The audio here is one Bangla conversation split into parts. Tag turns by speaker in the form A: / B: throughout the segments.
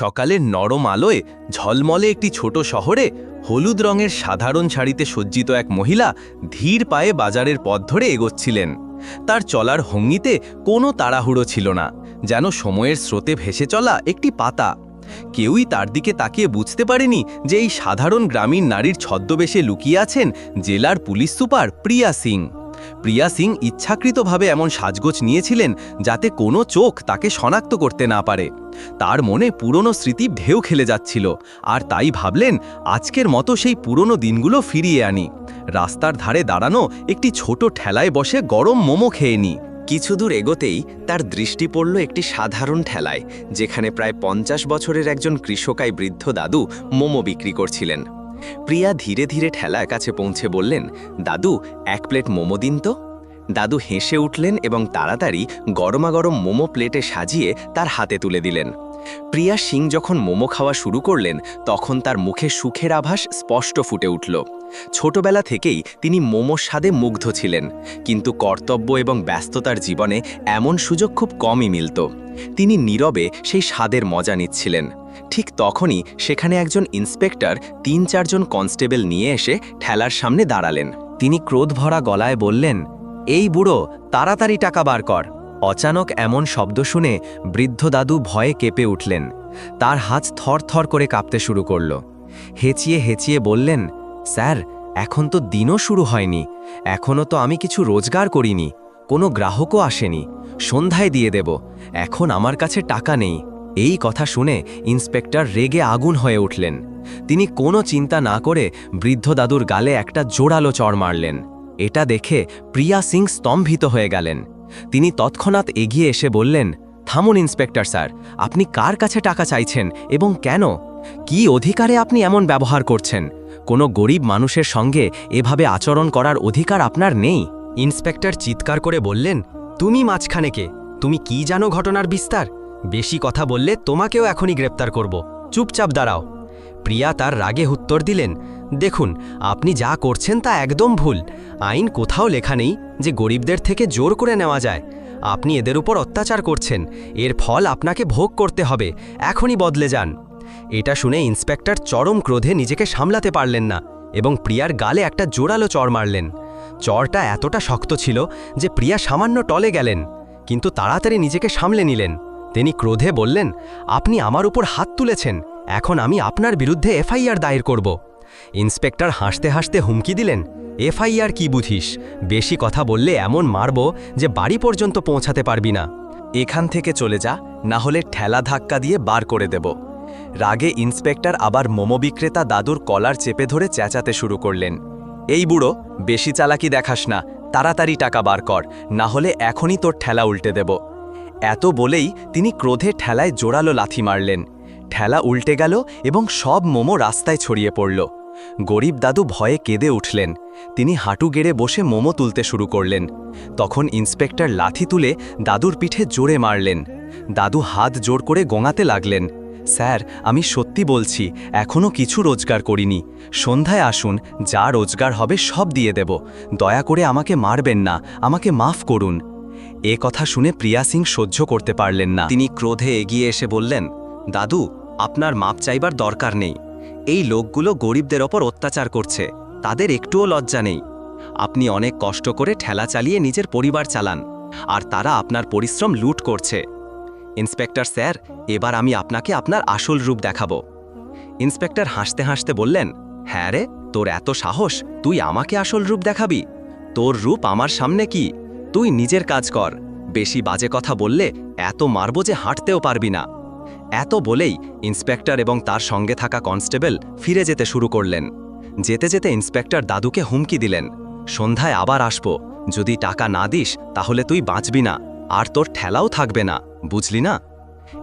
A: সকালের নরম আলোয় ঝলমলে একটি ছোট শহরে হলুদ রঙের সাধারণ শাড়িতে সজ্জিত এক মহিলা ধীর পায়ে বাজারের পথ ধরে এগোচ্ছিলেন। তার চলার হঙ্গিতে কোনো তাড়াহুড়ো ছিল না, যেন সময়ের স্রোতে ভেসে চলা একটি পাতা। কেউই তার দিকে তাকিয়ে বুঝতে পারেনি যে এই সাধারণ গ্রামীণ নারীর ছদ্মবেশে লুকিয়ে আছেন জেলার পুলিশ সুপার প্রিয়া সিং। প্রিয়া সিং ইচ্ছাকৃতভাবে এমন সাজগোজ নিয়েছিলেন যাতে কোনো চোখ তাকে শনাক্ত করতে না পারে। তার মনে পুরনো স্মৃতি ঢেউ খেলে যাচ্ছিল, আর তাই ভাবলেন, আজকের মতো সেই পুরনো দিনগুলো ফিরিয়ে আনি। রাস্তার ধারে দাঁড়ানো একটি ছোট ঠেলায় বসে গরম মোমো খেয়ে নি। কিছু দূর এগোতেই তার দৃষ্টি পড়ল একটি সাধারণ ঠেলায়, যেখানে প্রায় পঞ্চাশ বছরের একজন কৃষকাই বৃদ্ধ দাদু মোমো বিক্রি করছিলেন। প্রিয়া ধীরে ধীরে ঠেলার কাছে পৌঁছে বললেন, দাদু, এক প্লেট মোমো দিন তো। দাদু হেসে উঠলেন এবং তাড়াতাড়ি গরমাগরম মোমো প্লেটে সাজিয়ে তার হাতে তুলে দিলেন। প্রিয়া সিং যখন মোমো খাওয়া শুরু করলেন, তখন তার মুখে সুখের আভাস স্পষ্ট ফুটে উঠল। ছোটবেলা থেকেই তিনি মোমোর স্বাদে মুগ্ধ ছিলেন, কিন্তু কর্তব্য এবং ব্যস্ততার জীবনে এমন সুযোগ খুব কমই মিলত। তিনি নীরবে সেই স্বাদের মজা নিচ্ছিলেন। ঠিক তখনই সেখানে একজন ইন্সপেক্টর তিন চারজন কনস্টেবল নিয়ে এসে ঠেলার সামনে দাঁড়ালেন। তিনি ক্রোধ ভরা গলায় বললেন, এই বুড়ো, তাড়াতাড়ি টাকা বার কর। অচানক এমন শব্দ শুনে বৃদ্ধ দাদু ভয়ে কেঁপে উঠলেন। তার হাত থর থর করে কাঁপতে শুরু করল। হেঁচিয়ে হেঁচিয়ে বললেন, স্যার, এখন তো দিনও শুরু হয়নি। এখনও তো আমি কিছু রোজগার করিনি। কোনো গ্রাহকও আসেনি। সন্ধ্যায় দিয়ে দেব। এখন আমার কাছে টাকা নেই। এই কথা শুনে ইন্সপেক্টর রেগে আগুন হয়ে উঠলেন। তিনি কোনো চিন্তা না করে বৃদ্ধ দাদুর গালে একটা জোরালো চড় মারলেন। এটা দেখে প্রিয়া সিং স্তম্ভিত হয়ে গেলেন। তিনি তৎক্ষণাৎ এগিয়ে এসে বললেন, থামুন ইন্সপেক্টর স্যার, আপনি কার কাছে টাকা চাইছেন এবং কেন? কি অধিকারে আপনি এমন ব্যবহার করছেন? কোনো গরিব মানুষের সঙ্গে এভাবে আচরণ করার অধিকার আপনার নেই? ইন্সপেক্টর চিৎকার করে বললেন, তুমি মাঝখানে কে? তুমি কি জানো ঘটনার বিস্তার? বেশি কথা বললে তোমাকেও এখনই গ্রেপ্তার করব। চুপচাপ দাঁড়াও। প্রিয়া তার রাগে উত্তর দিলেন, দেখুন, আপনি যা করছেন তা একদম ভুল। আইন কোথাও লেখা নেই যে গরিবদের থেকে জোর করে নেওয়া যায়। আপনি এদের উপর অত্যাচার করছেন। এর ফল আপনাকে ভোগ করতে হবে। এখনই বদলে যান। এটা শুনে ইন্সপেক্টর চরম ক্রোধে নিজেকে সামলাতে পারলেন না এবং প্রিয়ার গালে একটা জোরালো চর মারলেন। চরটা এতটা শক্ত ছিল যে প্রিয়া সামান্য টলে গেলেন, কিন্তু তাড়াতাড়ি নিজেকে সামলে নিলেন। তিনি ক্রোধে বললেন, আপনি আমার উপর হাত তুলেছেন, এখন আমি আপনার বিরুদ্ধে এফআইআর দায়ের করব। ইন্সপেক্টর হাসতে হাসতে হুমকি দিলেন, এফআইআর কি বুঝিস? বেশি কথা বললে এমন মারব যে বাড়ি পর্যন্ত পৌঁছাতে পারবি না। এখান থেকে চলে যা না হলে ঠেলা ধাক্কা দিয়ে বার করে দেব। রাগে ইন্সপেক্টর আবার মোমো বিক্রেতা দাদুর কলার চেপে ধরে চেঁচাতে শুরু করলেন, এই বুড়ো, বেশি চালাকি দেখাস না, তাড়াতাড়ি টাকা বার কর না হলে এখনই তোর ঠেলা উল্টে দেব। এত বলেই তিনি ক্রোধে ঠেলায় জোরালো লাথি মারলেন। ঠেলা উল্টে গেল এবং সব মোমো রাস্তায় ছড়িয়ে পড়ল। গরিব দাদু ভয়ে কেঁদে উঠলেন। তিনি হাঁটু গেড়ে বসে মোমো তুলতে শুরু করলেন। তখন ইন্সপেক্টর লাথি তুলে দাদুর পিঠে জোরে মারলেন। দাদু হাত জোর করে গোঙাতে লাগলেন। স্যার, আমি সত্যি বলছি এখনও কিছু রোজগার করিনি। সন্ধ্যায় আসুন, যা রোজগার হবে সব দিয়ে দেব। দয়া করে আমাকে মারবেন না, আমাকে মাফ করুন। এ কথা শুনে প্রিয়া সিং সহ্য করতে পারলেন না। তিনি ক্রোধে এগিয়ে এসে বললেন, দাদু, আপনার মাপ চাইবার দরকার নেই। এই লোকগুলো গরিবদের ওপর অত্যাচার করছে। তাদের একটুও লজ্জা নেই। আপনি অনেক কষ্ট করে ঠেলা চালিয়ে নিজের পরিবার চালান, আর তারা আপনার পরিশ্রম লুট করছে। ইন্সপেক্টর স্যার, এবার আমি আপনাকে আপনার আসল রূপ দেখাবো। ইন্সপেক্টর হাসতে হাসতে বললেন হ্যাঁ রে, তোর এত সাহস, তুই আমাকে আসল রূপ দেখাবি? তোর রূপ আমার সামনে কি? তুই নিজের কাজ কর। বেশি বাজে কথা বললে এত মারব যে হাঁটতেও পারবি না। এত বলেই ইন্সপেক্টর এবং তার সঙ্গে থাকা কনস্টেবল ফিরে যেতে শুরু করলেন। যেতে যেতে ইন্সপেক্টর দাদুকে হুমকি দিলেন। সন্ধ্যায় আবার আসব। যদি টাকা না দিস, তাহলে তুই বাঁচবি না। আর তোর ঠেলাও থাকবে না। বুঝলি না?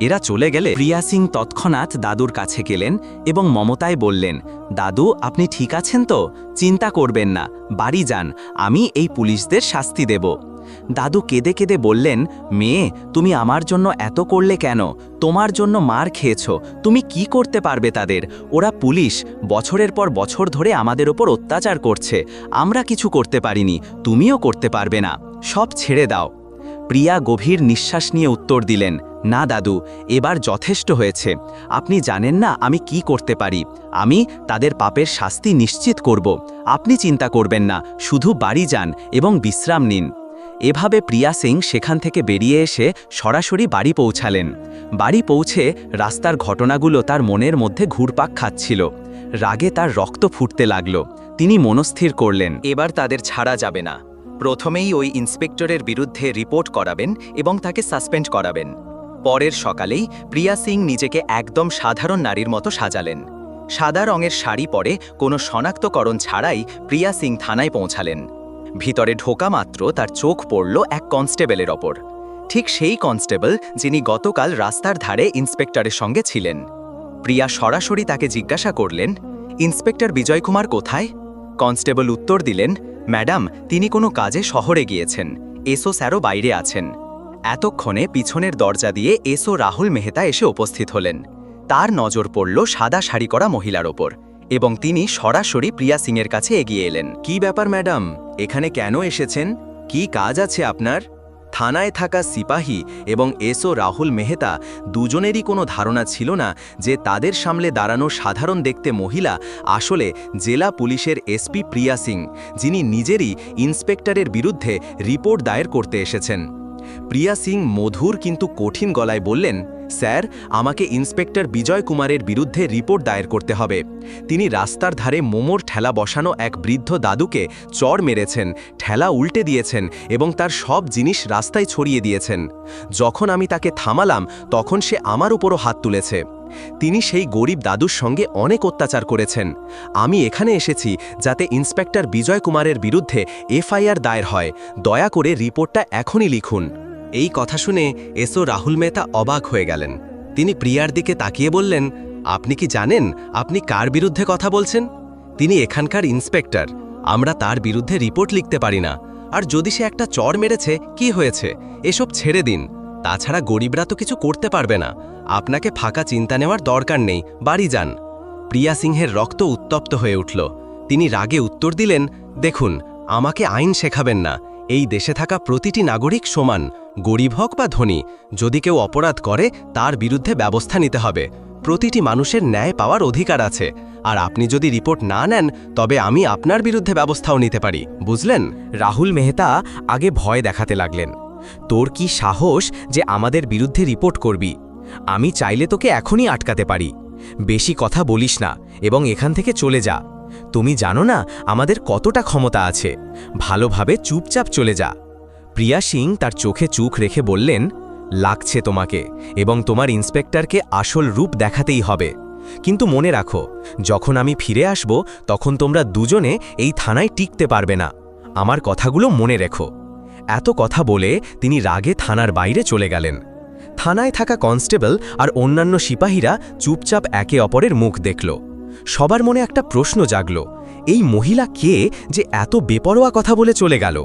A: এরা চলে গেলে প্রিয়া সিং তৎক্ষণাৎ দাদুর কাছে গেলেন এবং মমতায় বললেন, দাদু, আপনি ঠিক আছেন তো? চিন্তা করবেন না, বাড়ি যান, আমি এই পুলিশদের শাস্তি দেব। দাদু কেঁদে কেঁদে বললেন, মেয়ে, তুমি আমার জন্য এত করলে কেন? তোমার জন্য মার খেয়েছ, তুমি কি করতে পারবে তাদের? ওরা পুলিশ, বছরের পর বছর ধরে আমাদের ওপর অত্যাচার করছে, আমরা কিছু করতে পারিনি, তুমিও করতে পারবে না, সব ছেড়ে দাও। প্রিয়া গভীর নিঃশ্বাস নিয়ে উত্তর দিলেন, না, দাদু, এবার যথেষ্ট হয়েছে। আপনি জানেন না আমি কি করতে পারি। আমি তাদের পাপের শাস্তি নিশ্চিত করব। আপনি চিন্তা করবেন না, শুধু বাড়ি যান এবং বিশ্রাম নিন। এভাবে প্রিয়া সিং সেখান থেকে বেরিয়ে এসে সরাসরি বাড়ি পৌঁছালেন। বাড়ি পৌঁছে রাস্তার ঘটনাগুলো তার মনের মধ্যে ঘুরপাক খাচ্ছিল। রাগে তার রক্ত ফুটতে লাগল। তিনি মনস্থির করলেন, এবার তাদের ছাড়া যাবে না। প্রথমেই ওই ইন্সপেক্টরের বিরুদ্ধে রিপোর্ট করাবেন এবং তাকে সাসপেন্ড করাবেন। পরের সকালেই প্রিয়া সিং নিজেকে একদম সাধারণ নারীর মতো সাজালেন। সাদা রঙের শাড়ি পরে কোনো শনাক্তকরণ ছাড়াই প্রিয়া সিং থানায় পৌঁছালেন। ভিতরে ঢোকা মাত্র তার চোখ পড়ল এক কনস্টেবলের ওপর। ঠিক সেই কনস্টেবল যিনি গতকাল রাস্তার ধারে ইন্সপেক্টরের সঙ্গে ছিলেন। প্রিয়া সরাসরি তাকে জিজ্ঞাসা করলেন, ইন্সপেক্টর বিজয় কুমার কোথায়? কনস্টেবল উত্তর দিলেন, ম্যাডাম, তিনি কোনো কাজে শহরে গিয়েছেন। এসও স্যারও বাইরে আছেন। এতক্ষণে পিছনের দরজা দিয়ে এসও রাহুল মেহতা এসে উপস্থিত হলেন। তার নজর পড়ল সাদা শাড়ি করা মহিলার ওপর এবং তিনি সরাসরি প্রিয়া সিংয়ের কাছে এগিয়ে এলেন। কি ব্যাপার, ম্যাডাম? এখানে কেন এসেছেন? কি কাজ আছে আপনার? থানায় থাকা সিপাহী এবং এসও রাহুল মেহতা দুজনেরই কোনো ধারণা ছিল না যে তাদের সামলে দাঁড়ানো সাধারণ দেখতে মহিলা আসলে জেলা পুলিশের এসপি প্রিয়া সিং, যিনি নিজেরই ইন্সপেক্টরের বিরুদ্ধে রিপোর্ট দায়ের করতে এসেছেন। প্রিয়া সিং মধুর কিন্তু কঠিন গলায় বললেন স্যার, আমাকে ইন্সপেক্টর বিজয় কুমারের বিরুদ্ধে রিপোর্ট দায়ের করতে হবে। তিনি রাস্তার ধারে মোমোর ঠেলা বসানো এক বৃদ্ধ দাদুকে চর মেরেছেন, ঠেলা উল্টে দিয়েছেন এবং তার সব জিনিস রাস্তায় ছড়িয়ে দিয়েছেন। যখন আমি তাকে থামালাম, তখন সে আমার উপরও হাত তুলেছে। তিনি সেই গরিব দাদুর সঙ্গে অনেক অত্যাচার করেছেন। আমি এখানে এসেছি যাতে ইন্সপেক্টর বিজয় কুমারের বিরুদ্ধে এফআইআর দায়ের হয়। দয়া করে রিপোর্টটা এখনই লিখুন। এই কথা শুনে এসও রাহুল মেহতা অবাক হয়ে গেলেন। তিনি প্রিয়ার দিকে তাকিয়ে বললেন, আপনি কি জানেন আপনি কার বিরুদ্ধে কথা বলছেন? তিনি এখানকার ইন্সপেক্টর। আমরা তার বিরুদ্ধে রিপোর্ট লিখতে পারি না। আর যদি সে একটা চর মেরেছে, কি হয়েছে? এসব ছেড়ে দিন। তাছাড়া গরিবরা তো কিছু করতে পারবে না। আপনাকে ফাঁকা চিন্তা নেওয়ার দরকার নেই। বাড়ি যান। প্রিয়া সিংহের রক্ত উত্তপ্ত হয়ে উঠল। তিনি রাগে উত্তর দিলেন, দেখুন, আমাকে আইন শেখাবেন না। এই দেশে থাকা প্রতিটি নাগরিক সমান। গরিব হোক বা ধনী, যদি কেউ অপরাধ করে, তার বিরুদ্ধে ব্যবস্থা নিতে হবে। প্রতিটি মানুষের ন্যায় পাওয়ার অধিকার আছে। আর আপনি যদি রিপোর্ট না নেন, তবে আমি আপনার বিরুদ্ধে ব্যবস্থাও নিতে পারি। বুঝলেন?
B: রাহুল মেহতা আগে ভয় দেখাতে লাগলেন। তোর কি সাহস যে আমাদের বিরুদ্ধে রিপোর্ট করবি? আমি চাইলে তোকে এখনই আটকাতে পারি। বেশি কথা বলিস না, এবং এখান থেকে চলে যা। তুমি জানো না, আমাদের কতটা ক্ষমতা আছে। ভালোভাবে চুপচাপ চলে যা। প্রিয়া সিং তার চোখে চুখ রেখে বললেন, লাগছে তোমাকে এবং তোমার ইন্সপেক্টরকে আসল রূপ দেখাতেই হবে। কিন্তু মনে রাখো, যখন আমি ফিরে আসব, তখন তোমরা দুজনে এই থানায় টিকতে পারবে না। আমার কথাগুলো মনে রেখো। এত কথা বলে তিনি রাগে থানার বাইরে চলে গেলেন। থানায় থাকা কনস্টেবল আর অন্যান্য সিপাহীরা চুপচাপ একে অপরের মুখ দেখল। সবার মনে একটা প্রশ্ন জাগল, এই মহিলা কে যে এত বেপরোয়া কথা বলে চলে গেল?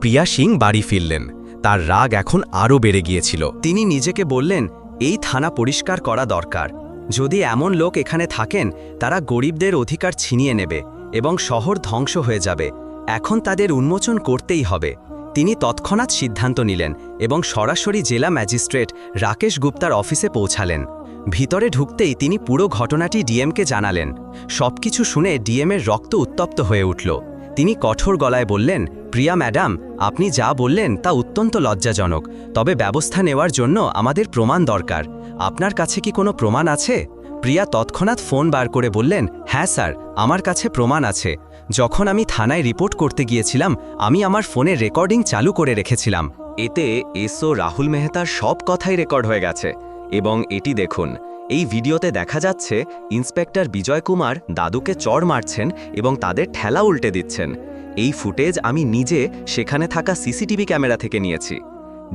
B: প্রিয়া সিং বাড়ি ফিরলেন। তার রাগ এখন আরও বেড়ে গিয়েছিল।
A: তিনি নিজেকে বললেন, এই থানা পরিষ্কার করা দরকার। যদি এমন লোক এখানে থাকেন, তারা গরিবদের অধিকার ছিনিয়ে নেবে এবং শহর ধ্বংস হয়ে যাবে। এখন তাদের উন্মোচন করতেই হবে। তিনি তৎক্ষণাৎ সিদ্ধান্ত নিলেন এবং সরাসরি জেলা ম্যাজিস্ট্রেট রাকেশ গুপ্তার অফিসে পৌঁছালেন। ভিতরে ঢুকতেই তিনি পুরো ঘটনাটি ডিএমকে জানালেন। সবকিছু শুনে ডিএমের রক্ত উত্তপ্ত হয়ে উঠল। তিনি কঠোর গলায় বললেন প্রিয়া ম্যাডাম, আপনি যা বললেন তা অত্যন্ত লজ্জাজনক, তবে ব্যবস্থা নেওয়ার জন্য আমাদের প্রমাণ দরকার। আপনার কাছে কি কোনো প্রমাণ আছে? প্রিয়া তৎক্ষণাৎ ফোন বার করে বললেন হ্যাঁ স্যার, আমার কাছে প্রমাণ আছে। যখন আমি থানায় রিপোর্ট করতে গিয়েছিলাম, আমি আমার ফোনে রেকর্ডিং চালু করে রেখেছিলাম। এতে এসও রাহুল মেহতার সব কথাই রেকর্ড হয়ে গেছে। এবং এটি দেখুন, এই ভিডিওতে দেখা যাচ্ছে, ইন্সপেক্টর বিজয় কুমার দাদুকে চড় মারছেন এবং তাদের ঠেলা উল্টে দিচ্ছেন। এই ফুটেজ আমি নিজে সেখানে থাকা সিসিটিভি ক্যামেরা থেকে নিয়েছি।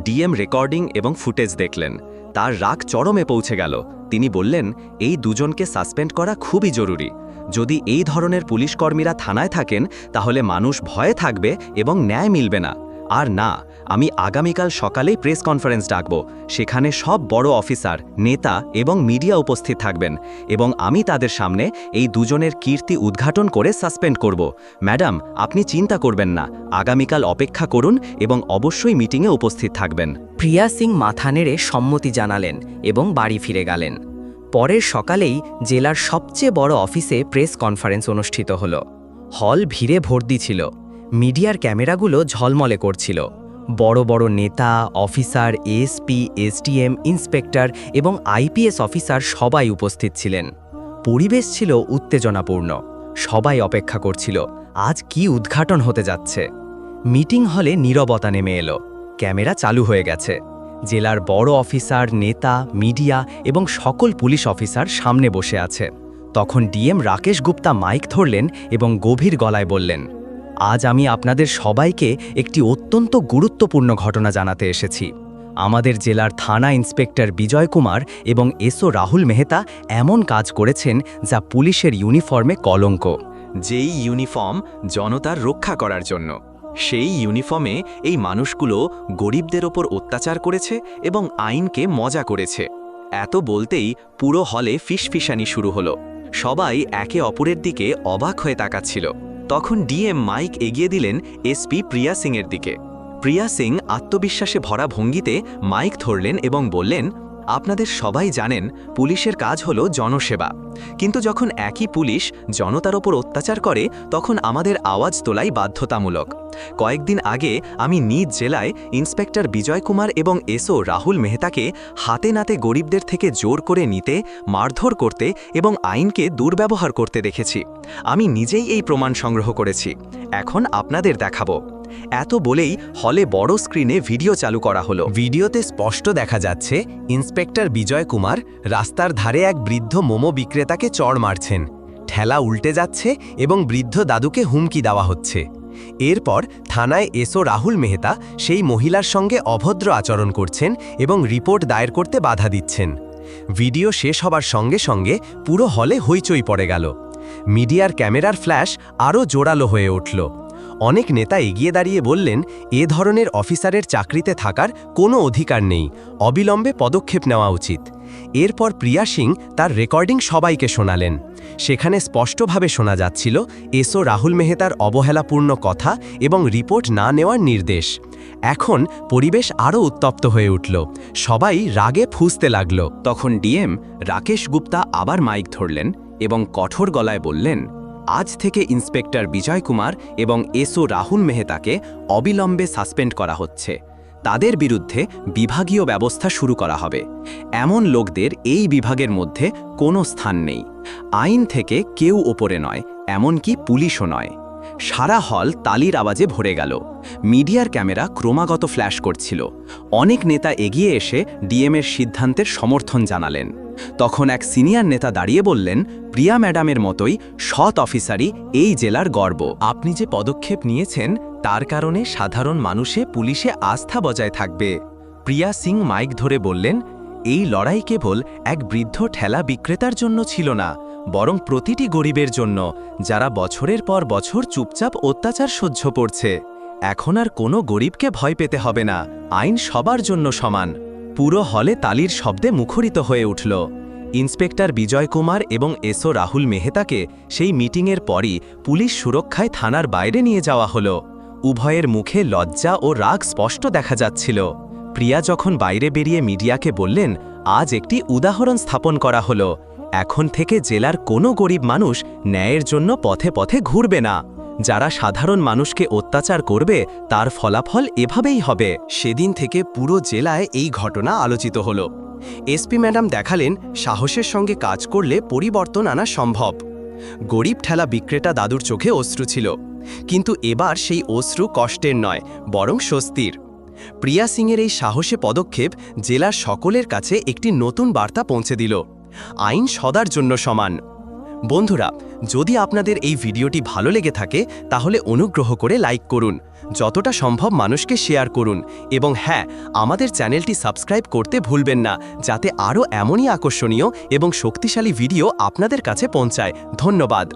A: ডিএম রেকর্ডিং এবং ফুটেজ দেখলেন। তার রাগ চরমে পৌঁছে গেল। তিনি বললেন, এই দুজনকে সাসপেন্ড করা খুবই জরুরি। যদি এই ধরনের পুলিশকর্মীরা থানায় থাকেন, তাহলে মানুষ ভয়ে থাকবে এবং ন্যায় মিলবে না। আর না, আমি আগামীকাল সকালেই প্রেস কনফারেন্স ডাকব। সেখানে সব বড় অফিসার, নেতা এবং মিডিয়া উপস্থিত থাকবেন এবং আমি তাদের সামনে এই দুজনের কীর্তি উদ্ঘাটন করে সাসপেন্ড করব। ম্যাডাম, আপনি চিন্তা করবেন না, আগামীকাল অপেক্ষা করুন এবং অবশ্যই মিটিংয়ে উপস্থিত থাকবেন।
C: প্রিয়া সিং মাথা নেড়ে সম্মতি জানালেন এবং বাড়ি ফিরে গেলেন। পরের সকালেই জেলার সবচেয়ে বড় অফিসে প্রেস কনফারেন্স অনুষ্ঠিত হল। হল ভিড়ে ভর্তি ছিল। মিডিয়ার ক্যামেরাগুলো ঝলমলে করছিল। বড় বড় নেতা, অফিসার এসপি এসটিএম ইন্সপেক্টর এবং আইপিএস অফিসার সবাই উপস্থিত ছিলেন। পরিবেশ ছিল উত্তেজনাপূর্ণ। সবাই অপেক্ষা করছিল, আজ কি উদ্ঘাটন হতে যাচ্ছে। মিটিং হলে নীরবতা নেমে এলো। ক্যামেরা চালু হয়ে গেছে। জেলার বড় অফিসার, নেতা, মিডিয়া এবং সকল পুলিশ অফিসার সামনে বসে আছে। তখন ডিএম রাকেশ গুপ্তা মাইক ধরলেন এবং গভীর গলায় বললেন আজ আমি আপনাদের সবাইকে একটি অত্যন্ত গুরুত্বপূর্ণ ঘটনা জানাতে এসেছি। আমাদের জেলার থানা ইন্সপেক্টর বিজয় কুমার এবং এসও রাহুল মেহতা এমন কাজ করেছেন যা পুলিশের ইউনিফর্মে কলঙ্ক।
A: যেই ইউনিফর্ম জনতার রক্ষা করার জন্য, সেই ইউনিফর্মে এই মানুষগুলো গরিবদের ওপর অত্যাচার করেছে এবং আইনকে মজা করেছে। এত বলতেই পুরো হলে ফিসফিসানি শুরু হলো। সবাই একে অপরের দিকে অবাক হয়ে তাকাচ্ছিল। তখন ডিএম মাইক এগিয়ে দিলেন এসপি প্রিয়া সিংয়ের দিকে। প্রিয়া সিং আত্মবিশ্বাসে ভরা ভঙ্গিতে মাইক ধরলেন এবং বললেন আপনাদের সবাই জানেন, পুলিশের কাজ হলো জনসেবা। কিন্তু যখন একই পুলিশ জনতার ওপর অত্যাচার করে, তখন আমাদের আওয়াজ তোলাই বাধ্যতামূলক। কয়েকদিন আগে আমি নিজ জেলায় ইন্সপেক্টর বিজয় কুমার এবং এসও রাহুল মেহতাকে হাতে নাতে গরিবদের থেকে জোর করে নিতে, মারধর করতে এবং আইনকে দুর্ব্যবহার করতে দেখেছি। আমি নিজেই এই প্রমাণ সংগ্রহ করেছি। এখন আপনাদের দেখাবো। এত বলেই হলে বড় স্ক্রিনে ভিডিও চালু করা হলো।
B: ভিডিওতে স্পষ্ট দেখা যাচ্ছে, ইন্সপেক্টর বিজয় কুমার রাস্তার ধারে এক বৃদ্ধ মোমো বিক্রেতাকে চড় মারছেন। ঠেলা উল্টে যাচ্ছে এবং বৃদ্ধ দাদুকে হুমকি দেওয়া হচ্ছে। এরপর থানায় এসো রাহুল মেহতা সেই মহিলার সঙ্গে অভদ্র আচরণ করছেন এবং রিপোর্ট দায়ের করতে বাধা দিচ্ছেন। ভিডিও শেষ হবার সঙ্গে সঙ্গে পুরো হলে হইচই পড়ে গেল। মিডিয়ার ক্যামেরার ফ্ল্যাশ আরও জোরালো হয়ে উঠল। অনেক নেতা এগিয়ে দাঁড়িয়ে বললেন, এ ধরনের অফিসারের চাকরিতে থাকার কোনো অধিকার নেই। অবিলম্বে পদক্ষেপ নেওয়া উচিত। এরপর প্রিয়া সিং তার রেকর্ডিং সবাইকে শোনালেন। সেখানে স্পষ্টভাবে শোনা যাচ্ছিল এসও রাহুল মেহতার অবহেলাপূর্ণ কথা এবং রিপোর্ট না নেওয়ার নির্দেশ। এখন পরিবেশ আরও উত্তপ্ত হয়ে উঠল। সবাই রাগে ফুঁসতে লাগল।
A: তখন ডিএম রাকেশ গুপ্তা আবার মাইক ধরলেন এবং কঠোর গলায় বললেন আজ থেকে ইন্সপেক্টর বিজয় কুমার এবং এসও রাহুল মেহতাকে অবিলম্বে সাসপেন্ড করা হচ্ছে। তাদের বিরুদ্ধে বিভাগীয় ব্যবস্থা শুরু করা হবে। এমন লোকদের এই বিভাগের মধ্যে কোনো স্থান নেই। আইন থেকে কেউ ওপরে নয়, এমনকি পুলিশও নয়। সারা হল তালির আওয়াজে ভরে গেল। মিডিয়ার ক্যামেরা ক্রমাগত ফ্ল্যাশ করছিল। অনেক নেতা এগিয়ে এসে ডিএমের সিদ্ধান্তের সমর্থন জানালেন। তখন এক সিনিয়র নেতা দাঁড়িয়ে বললেন প্রিয়া ম্যাডামের মতোই সৎ অফিসারই এই জেলার গর্ব। আপনি যে পদক্ষেপ নিয়েছেন, তার কারণে সাধারণ মানুষে পুলিশে আস্থা বজায় থাকবে। প্রিয়া সিং মাইক ধরে বললেন, এই লড়াই কেবল এক বৃদ্ধ ঠেলা বিক্রেতার জন্য ছিল না, বরং প্রতিটি গরিবের জন্য, যারা বছরের পর বছর চুপচাপ অত্যাচার সহ্য করছে। এখন আর কোনো গরিবকে ভয় পেতে হবে না, আইন সবার জন্য সমান। পুরো হলে তালির শব্দে মুখরিত হয়ে উঠল। ইন্সপেক্টর বিজয় কুমার এবং এসও রাহুল মেহতাকে সেই মিটিংয়ের পরই পুলিশ সুরক্ষায় থানার বাইরে নিয়ে যাওয়া হলো। উভয়ের মুখে লজ্জা ও রাগ স্পষ্ট দেখা যাচ্ছিল। প্রিয়া যখন বাইরে বেরিয়ে মিডিয়াকে বললেন, আজ একটি উদাহরণ স্থাপন করা হলো। এখন থেকে জেলার কোনো গরিব মানুষ ন্যায়ের জন্য পথে পথে ঘুরবে না। যারা সাধারণ মানুষকে অত্যাচার করবে, তার ফলাফল এভাবেই হবে।
B: সেদিন থেকে পুরো জেলায় এই ঘটনা আলোচিত হল। এসপি ম্যাডাম দেখালেন, সাহসের সঙ্গে কাজ করলে পরিবর্তন আনা সম্ভব। গরিব ঠেলা বিক্রেতা দাদুর চোখে অশ্রু ছিল। কিন্তু এবার সেই অশ্রু কষ্টের নয়, বরং স্বস্তির। প্রিয়া সিংয়ের এই সাহসে পদক্ষেপ জেলার সকলের কাছে একটি নতুন বার্তা পৌঁছে দিল। আইন সদার জন্য সমান। বন্ধুরা, যদি আপনাদের এই ভিডিওটি ভালো লেগে থাকে, তাহলে অনুগ্রহ করে লাইক করুন। যতটা সম্ভব মানুষকে শেয়ার করুন এবং হ্যাঁ আমাদের চ্যানেলটি সাবস্ক্রাইব করতে ভুলবেন না, যাতে আরও এমনই আকর্ষণীয় এবং শক্তিশালী ভিডিও আপনাদের কাছে পৌঁছায়। ধন্যবাদ।